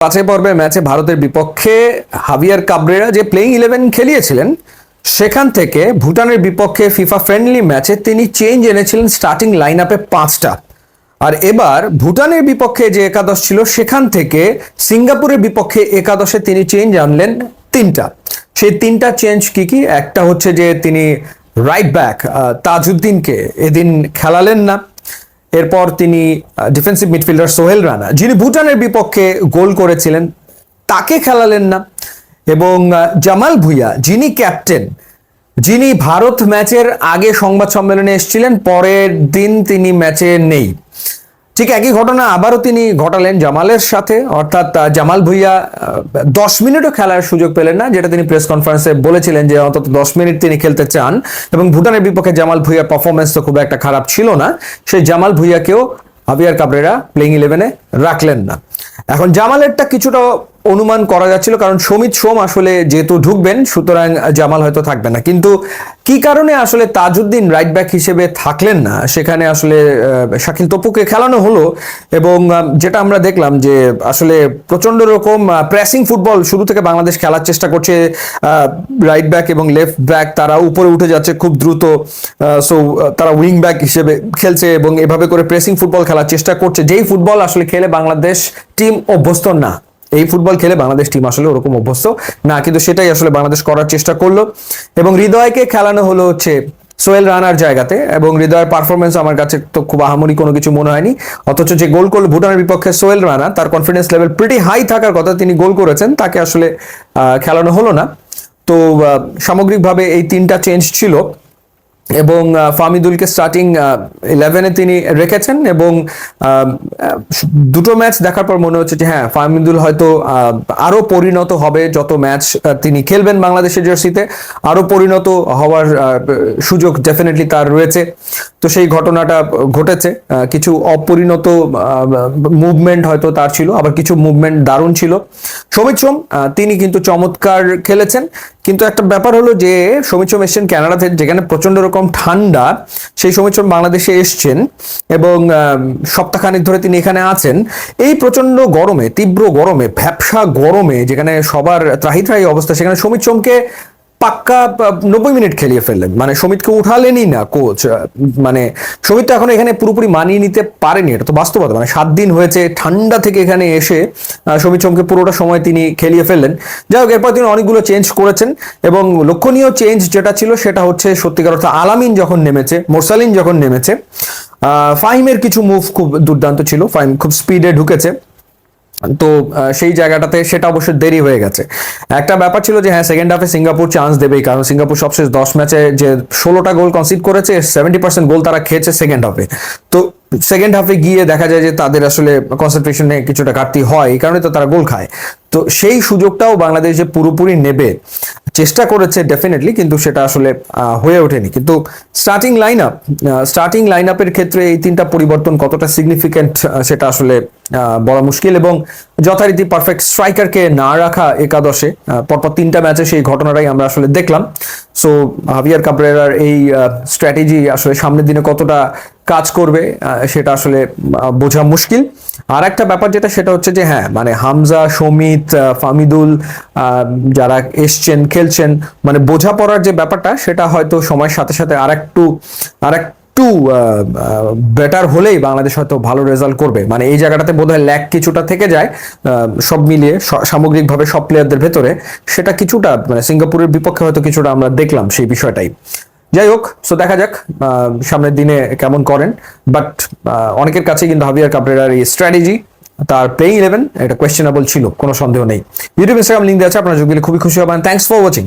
পাঁচের পর্বে ম্যাচে ভারতের বিপক্ষে হাভিয়ার কাবরেরা যে প্লেইং ইলেভেন খেলিয়েছিলেন, সেখান থেকে ভুটানের বিপক্ষে ফিফা ফ্রেন্ডলি ম্যাচে তিনি চেঞ্জ এনেছিলেন স্টার্টিং লাইন আপে পাঁচটা। আর এবার ভুটানের বিপক্ষে যে একাদশ ছিল, সেখান থেকে সিঙ্গাপুরের বিপক্ষে একাদশে তিনি চেঞ্জ আনলেন তিনটা। সেই তিনটা চেঞ্জ কি কি? একটা হচ্ছে যে তিনি রাইট ব্যাক তাজউদ্দিনকে এদিন খেলালেন না। এরপর তিনি ডিফেন্সিভ মিডফিল্ডার সোহেল রানা, যিনি ভুটানের বিপক্ষে গোল করেছিলেন, তাকে খেলালেন না। এবং জামাল ভুইয়া, যিনি ক্যাপ্টেন যিনি ভারত ম্যাচের আগে সংবাদ সম্মেলনে এসেছিলেন, পরের দিন তিনি ম্যাচে নেই। ঠিক একই ঘটনা আবারও তিনি ঘটালেন জামালের সাথে। অর্থাৎ জামাল ভুইয়া দশ মিনিটও খেলার সুযোগ পেলেন না, যেটা তিনি প্রেস কনফারেন্সে বলেছিলেন যে অন্তত দশ মিনিট তিনি খেলতে চান। এবং ভুটানের বিপক্ষে জামাল ভুইয়ার পারফরমেন্স তো খুব একটা খারাপ ছিল না। সেই জামাল ভুইয়াকেও হাবিয়ার কাবরেরা প্লেইং ইলেভেনে রাখলেন না। এখন জামালেরটা কিছুটা অনুমান করা যাচ্ছিল, কারণ সমিত সোম আসলে যেহেতু ঢুকবেন, সুতরাং জামাল হয়তো থাকবে না। কিন্তু কি কারণে আসলে তাজউদ্দিন রাইট ব্যাক হিসেবে থাকলেন না? সেখানে আসলে শাকিল তপুকে খেলানো হলো এবং যেটা আমরা দেখলাম যে আসলে প্রচণ্ড রকম প্রেসিং ফুটবল শুরু থেকে বাংলাদেশ খেলার চেষ্টা করছে রাইট ব্যাক এবং লেফট ব্যাক তারা উপরে উঠে যাচ্ছে খুব দ্রুত সো তারা উইং ব্যাক হিসেবে খেলছে এবং এভাবে করে প্রেসিং ফুটবল খেলার চেষ্টা করছে। যেই ফুটবল আসলে খেলে বাংলাদেশ টিম অভ্যস্ত না। এই ফুটবল খেলে বাংলাদেশ টিম আসলে ওরকম অভ্যস্ত। না, কিন্তু সেটাই আসলে বাংলাদেশ করার চেষ্টা করল। এবং হৃদয়কে খেলানো হলো হচ্ছে সোহেল রানার জায়গাতে। এবং হৃদয়ের পারফরমেন্স আমার কাছে তো খুব আহামরি কোনো কিছু মনে হয়নি। অথচ যে গোল করল ভুটানের বিপক্ষে সোহেল রানা, তার কনফিডেন্স লেভেল প্রিটি হাই থাকার কথা তিনি গোল করেছেন। তাকে আসলে খেলানো হলো না। তো সামগ্রিকভাবে এই তিনটা চেঞ্জ ছিল। এবং ফামিদুলকে স্টার্টিং ইলেভেনে তিনি রেখেছেন এবং দুটো ম্যাচ দেখার পর মনে হচ্ছে যে হ্যাঁ ফামিদুল হয়তো আহ, আরও পরিণত হবে যত ম্যাচ তিনি খেলবেন বাংলাদেশের জার্সিতে আরও পরিণত হওয়ার সুযোগ ডেফিনেটলি তার রয়েছে। তো সেই ঘটনাটা ঘটেছে কিছু অপরিণত মুভমেন্ট হয়তো তার ছিল আবার কিছু মুভমেন্ট দারুণ ছিল। সমিত সোম তিনি কিন্তু চমৎকার খেলেছেন। কিন্তু একটা ব্যাপার হলো যে সমীচম সোম এসছেন ক্যানাডাতে যেখানে প্রচণ্ড রকম ঠান্ডা, সেই সমীচম বাংলাদেশে এসছেন এবং সপ্তাহখানিক ধরে তিনি এখানে আছেন। এই প্রচণ্ড গরমে, তীব্র গরমে ভ্যাপসা গরমে, যেখানে সবার ত্রাহি ত্রাহি অবস্থা, সেখানে সমীচমকে পাক্কা নব্বই মিনিট খেলিয়ে ফেললেন। মানে সমিতকে উঠালেনই না কোচ মানে সমিত তো এখন এখানে পুরোপুরি মানিয়ে নিতে পারেনি, এটা তো বাস্তবতা। মানে সাত দিন হয়েছে, ঠান্ডা থেকে এখানে এসে সমিত সোমকে পুরোটা সময় তিনি খেলিয়ে ফেললেন। যাই হোক, এরপর তিনি অনেকগুলো চেঞ্জ করেছেন এবং লক্ষণীয় চেঞ্জ যেটা ছিল সেটা হচ্ছে সত্যিকার অর্থ আলামিন যখন নেমেছে, মোরসালিন যখন নেমেছে ফাহিমের কিছু মুভ খুব দুর্দান্ত ছিল, ফাহিম খুব স্পিডে ঢুকেছে। তো সেই জায়গাটাতে সেটা অবশ্য দেরি হয়ে গেছে। একটা ব্যাপার ছিল যে হ্যাঁ সেকেন্ড হাফে সিঙ্গাপুর চান্স দেবেই, কারণ সিঙ্গাপুর সবশেষ দশ ম্যাচে যে ষোলোটা গোল কনসিড করেছে সেভেন্টি পার্সেন্ট গোল তারা খেয়েছে সেকেন্ড হাফে তো সেকেন্ড হাফে গিয়ে দেখা যায় যে, তাদের আসলে কনসেন্ট্রেশনে কিছুটা ঘাটতি হয়, এই কারণে তো তারা গোল খায়। তো, সেই সুযোগটাও বাংলাদেশ যে পুরোপুরি নেবে, চেষ্টা করেছে ডেফিনেটলি কিন্তু সেটা আসলে হয়ে ওঠেনি। কিন্তু starting line up starting line আপের ক্ষেত্রে এই তিনটা পরিবর্তন কতটা সিগনিফিক্যান্ট সেটা আসলে বলা মুশকিল এবং যথারীতি পারফেক্ট স্ট্রাইকারকে না রাখা একাদশে পরপর তিনটা ম্যাচে সেই ঘটনাটাই আমরা আসলে দেখলাম। সো হাভিয়ার কাবরেরার এই স্ট্র্যাটেজি আসলে সামনের দিনে কতটা কাজ করবে সেটা আসলে বোঝা মুশকিল। আর একটা ব্যাপার যেটা, সেটা হচ্ছে যে হ্যাঁ মানে হামজা সমিত ফামিদুল যারা এসছেন, খেলছেন মানে বোঝাপড়ার যে ব্যাপারটা, সেটা হয়তো সময়ের সাথে সাথে আর একটু আর একটু বেটার হলেই বাংলাদেশ হয়তো ভালো রেজাল্ট করবে। মানে এই জায়গাটাতে বোধহয় ল্যাক কিছুটা থেকে যায় সব মিলিয়ে সামগ্রিকভাবে সব প্লেয়ারদের ভেতরে। সেটা কিছুটা মানে সিঙ্গাপুরের বিপক্ষে হয়তো কিছুটা আমরা দেখলাম সেই বিষয়টাই। যাই হোক সো দেখা যাক সামনের দিনে কেমন করেন। বাট অনেকের কাছে কিন্তু হাভিয়ার কাবরেরার এই স্ট্র্যাটেজি তার প্লেইং ইলেভেন এটা কোয়েশ্চেনেবল ছিল, কোনো সন্দেহ নেই। ইউটিউব ইনস্টাগ্রাম লিঙ্ক দেওয়া আছে, আপনারা যোগ খুবই খুশি হবেন। Thanks for watching